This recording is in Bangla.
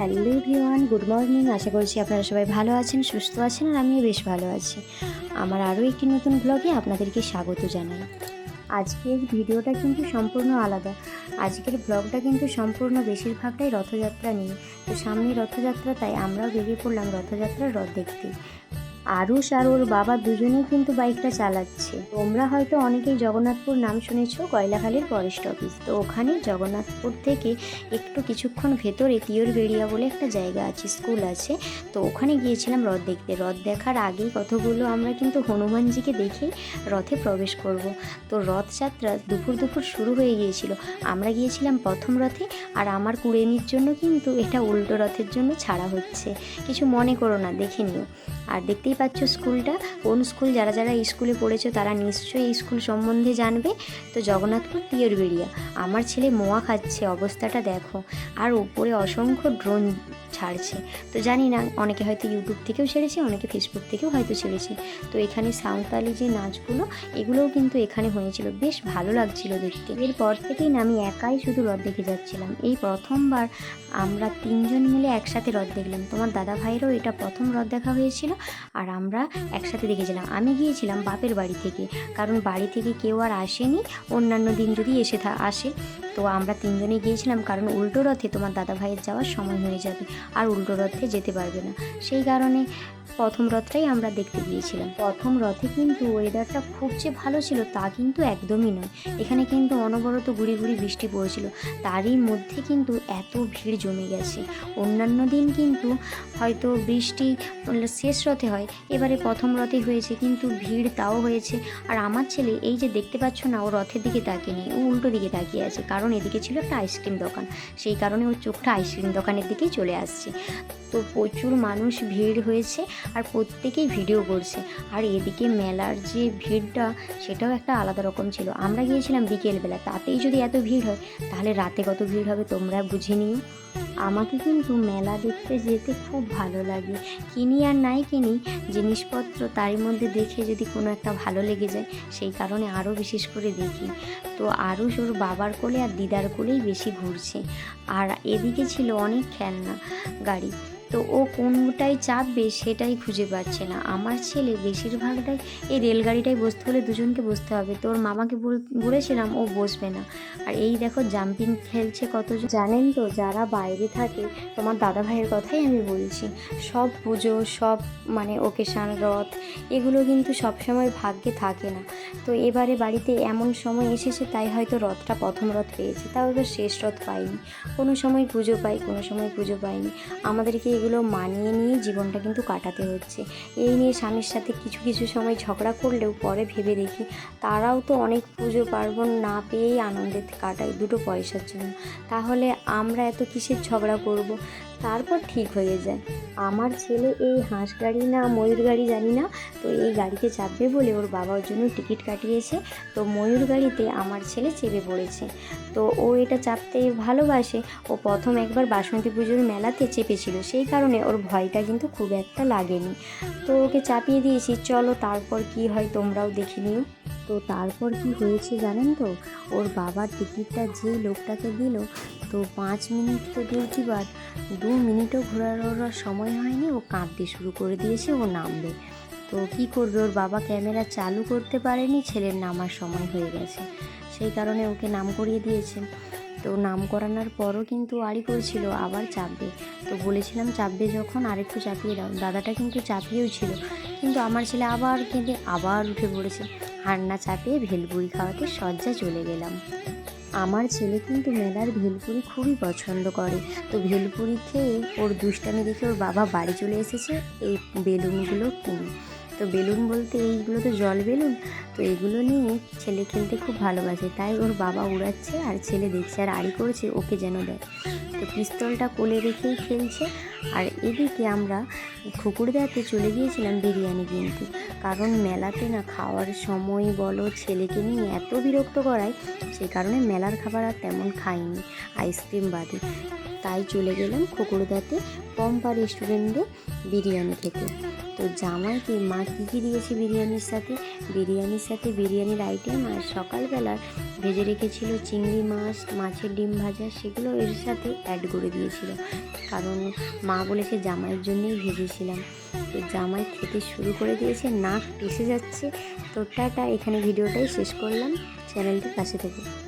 হ্যালো ভিওয়ান গুড মর্নিং। আশা করছি আপনারা সবাই ভালো আছেন, সুস্থ আছেন, আর আমিও বেশ ভালো আছি। আমার আরও একটি নতুন ব্লগে আপনাদেরকে স্বাগত জানাই। আজকের ভিডিওটা কিন্তু সম্পূর্ণ আলাদা। আজকের ব্লগটা কিন্তু সম্পূর্ণ বেশিরভাগটাই রথযাত্রা নিয়ে। তো সামনে রথযাত্রা, তাই আমরাও বেরিয়ে পড়লাম রথযাত্রার রথ দেখতে। আরুষ আর ওর বাবা দুজনেই কিন্তু বাইকটা চালাচ্ছে। তোমরা হয়তো অনেকেই জগন্নাথপুর নাম শুনেছ, কয়লাখালীর ফরেস্ট অফিস। তো ওখানে জগন্নাথপুর থেকে একটু কিছুক্ষণ ভেতরে তিয়রবেড়িয়া বলে একটা জায়গা আছে, স্কুল আছে। তো ওখানে গিয়েছিলাম রথ দেখতে। রথ দেখার আগেই কতগুলো আমরা কিন্তু হনুমানজিকে দেখেই রথে প্রবেশ করব। তো রথযাত্রা দুপুর দুপুর শুরু হয়ে গিয়েছিল। আমরা গিয়েছিলাম প্রথম রথে আর আমার কুড়েমির জন্য কিন্তু এটা উল্টো রথের জন্য ছাড়া হচ্ছে। কিছু মনে করো না, দেখে নিও। আর দেখতেই পাচ্ছ স্কুলটা? কোন স্কুল? যারা যারা স্কুলে পড়েছো তারা নিশ্চয়ই এই স্কুল সম্বন্ধে জানবে। তো জগন্নাথপুর পিয়রবেড়িয়া আমার ছেলে মোয়া খাচ্ছে, অবস্থাটা দেখো। আর উপরে অসংখ্য ড্রোন ছাড়ছে। তো জানি না, অনেকে হয়তো ইউটিউব থেকেও ছেড়েছে, অনেকে ফেসবুক থেকেও হয়তো ছেড়েছে। তো এখানে সাঁওতালি যে নাচগুলো, এগুলোও কিন্তু এখানে হয়েছিল। বেশ ভালো লাগছিল দেখতে। এরপর থেকেই না আমি একাই শুধু রথ দেখে যাচ্ছিলাম। এই প্রথমবার আমরা তিনজন মিলে একসাথে রথ দেখলাম। তোমার দাদা ভাইয়েরও এটা প্রথম রথ দেখা হয়েছিল। আর আমরা একসাথে দেখেছিলাম। আমি গিয়েছিলাম বাপের বাড়ি থেকে, কারণ বাড়ি থেকে কেউ আর আসেনি, অন্যান্য দিন যদি এসে থা, আসে। তো আমরা তিনজনে গিয়েছিলাম, কারণ উল্টো রথে তোমার দাদা ভাইয়ের যাওয়ার সময় হয়ে যাবে, আর উল্টো রথে যেতে পারবে না। সেই কারণে প্রথম রথটাই আমরা দেখতে গিয়েছিলাম। প্রথম রথে কিন্তু ওয়েদারটা খুব যে ভালো ছিল তা কিন্তু একদমই নয়। এখানে কিন্তু অনবরত গুড়ি গুড়ি বৃষ্টি পড়েছিল। তারই মধ্যে কিন্তু এত ভিড় জমে গেছে। অন্যান্য দিন কিন্তু হয়তো বৃষ্টি শেষ রথে হয় এবারে প্রথম রথে হয়েছে, কিন্তু ভিড় তাও হয়েছে। আর আমার ছেলে এই যে দেখতে পাচ্ছ না, ও রথের দিকে তাকিয়ে নেই, ও উল্টো দিকে তাকিয়ে আছে, কারণ এদিকে ছিল একটা আইসক্রিম দোকান। সেই কারণে ওর চোখটা আইসক্রিম দোকানের দিকেই চলে আসছে। তো প্রচুর মানুষ ভিড় হয়েছে আর প্রত্যেকেই ভিডিও করছে। আর এদিকে মেলার যে ভিড়টা, সেটাও একটা আলাদা রকম ছিল। আমরা গিয়েছিলাম বিকেলবেলা, তাতেই যদি এত ভিড় হয়, তাহলে রাতে কত ভিড় হবে তোমরা বুঝে নিও। আমাকে কিন্তু মেলা দেখতে যেতে খুব ভালো লাগে। কিনি আর নাই কিনি, জিনিসপত্র তারই মধ্যে দেখে যদি কোনো একটা ভালো লেগে যায়, সেই কারণে আরও বিশেষ করে দেখি। তো আরও ওর বাবার কোলে আর দিদার কোলেই বেশি ঘুরছে। আর এদিকে ছিল অনেক খেলনা, গাড়ি। তো ও কোনটাই চাপবে সেটাই খুঁজে পাচ্ছে না। আমার ছেলে বেশিরভাগটাই এই রেলগাড়িটাই বসতে হলে দুজনকে বসতে হবে। তোর মামাকে বল- বলেছিলাম ও বসবে না। আর এই দেখো জাম্পিং খেলছে কত জানেন তো যারা বাইরে থাকে, তোমার দাদা ভাইয়ের কথাই আমি বলছি। সব পুজো, সব মানে ওকেশান রথ, এগুলো কিন্তু সবসময় ভাগ্যে থাকে না। তো এবারে বাড়িতে এমন সময় এসেছে, তাই হয়তো রথটা প্রথম রথ পেয়েছে। তাও এবার শেষ রথ পাইনি। কোনো সময় পুজো পাই, কোনো সময় পুজো পাইনি। আমাদেরকে এগুলো মানিয়ে নিয়ে জীবনটা কিন্তু কাটাতে হচ্ছে। এই নিয়ে স্বামীর সাথে কিছু কিছু সময় ঝগড়া করলেও পরে ভেবে দেখি তারাও তো অনেক পুজো পার্বণ না পেয়েই আনন্দে কাটায় দুটো পয়সার জন্য। তাহলে আমরা এত কিসের ঝগড়া করব? তারপর ঠিক হয়ে যায়। আমার ছেলে এই হাঁস গাড়ি না, ময়ূর গাড়ি জানি না, তো এই গাড়িতে চাপবে বলে ওর বাবার জন্য টিকিট কাটিয়েছে। তো ময়ূর গাড়িতে আমার ছেলে চেপে পড়েছে। তো ও এটা চাপতে ভালোবাসে। ও প্রথম একবার বাসন্তী পুজোর মেলাতে চেপেছিল। সেই কারণে ওর ভয়টা কিন্তু খুব একটা লাগেনি। তো ওকে চাপিয়ে দিয়েছি। চলো তারপর কি হয় তোমরাও দেখে নিও। তো তারপর কি হয়েছে জানেন তো? ওর বাবার টিকিটটা যে লোকটাকে দিল, তো পাঁচ মিনিট তো ডিউটি বার দু মিনিটও ঘোরানোর সময় হয়নি, ও কাঁদতে শুরু করে দিয়েছে, ও নামবে। তো কি করবে? ওর বাবা ক্যামেরা চালু করতে পারেনি, ছেলের নামার সময় হয়ে গেছে। সেই কারণে ওকে নাম করিয়ে দিয়েছে। তো নাম করানোর পরও কিন্তু আড়ি করছিল, আবার চাপবে। তো বলেছিলাম, চাপবে যখন আরেকটু চাপিয়ে দাও। দাদাটা কিন্তু চাপিয়েও ছিল। কিন্তু আমার ছেলে আবার কেঁদে, আবার উঠে পড়েছে। হার না চাপিয়ে ভেলপুরি খাওয়াতে সজ্জা চলে গেলাম। আমার ছেলে কিন্তু মেলার ভেলপুরি খুবই পছন্দ করে। তো ভেলপুরি খেয়ে ওর দুষ্টামি দেখে ওর বাবা বাড়ি চলে এসেছে এই বেলুনগুলো কিনে। তো বেলুন বলতে এইগুলো তো জল বেলুন, তো এগুলো নিয়ে ছেলে খেলতে খুব ভালোবাসে। তাই ওর বাবা উড়াচ্ছে আর ছেলে দেখছে আর আড়ি করছে, ওকে যেন দেয়। তো পিস্তলটা কোলে রেখেই খেলছে। আর এদিকে আমরা খুকুরদাতে চলে গিয়েছিলাম বিরিয়ানি কিনতে। কারণ মেলাতে না খাওয়ার সময় বলো ছেলেকে নিয়ে এত বিরক্ত করায় সেই কারণে মেলার খাবার আর তেমন খাইনি, আইসক্রিম বাদে। তাই চলে গেলাম খোকরদাতে পম্পা রেস্টুরেন্টে বিরিয়ানি খেতে। তো জামাইকে মা কী কী দিয়েছে বিরিয়ানির সাথে? বিরিয়ানির সাথে বিরিয়ানির আইটেম আর সকালবেলা ভেজে রেখেছিল চিংড়ি মাছ, মাছের ডিম ভাজা, সেগুলো এর সাথে অ্যাড করে দিয়েছিল। কারণ মা বলেছে জামাইয়ের জন্যই ভেজেছিলাম। তো জামাই খেতে শুরু করে দিয়েছে, নাক এসে যাচ্ছে। তো টাটা, এখানে ভিডিওটাই শেষ করলাম। চ্যানেলটি পাশে থেকে।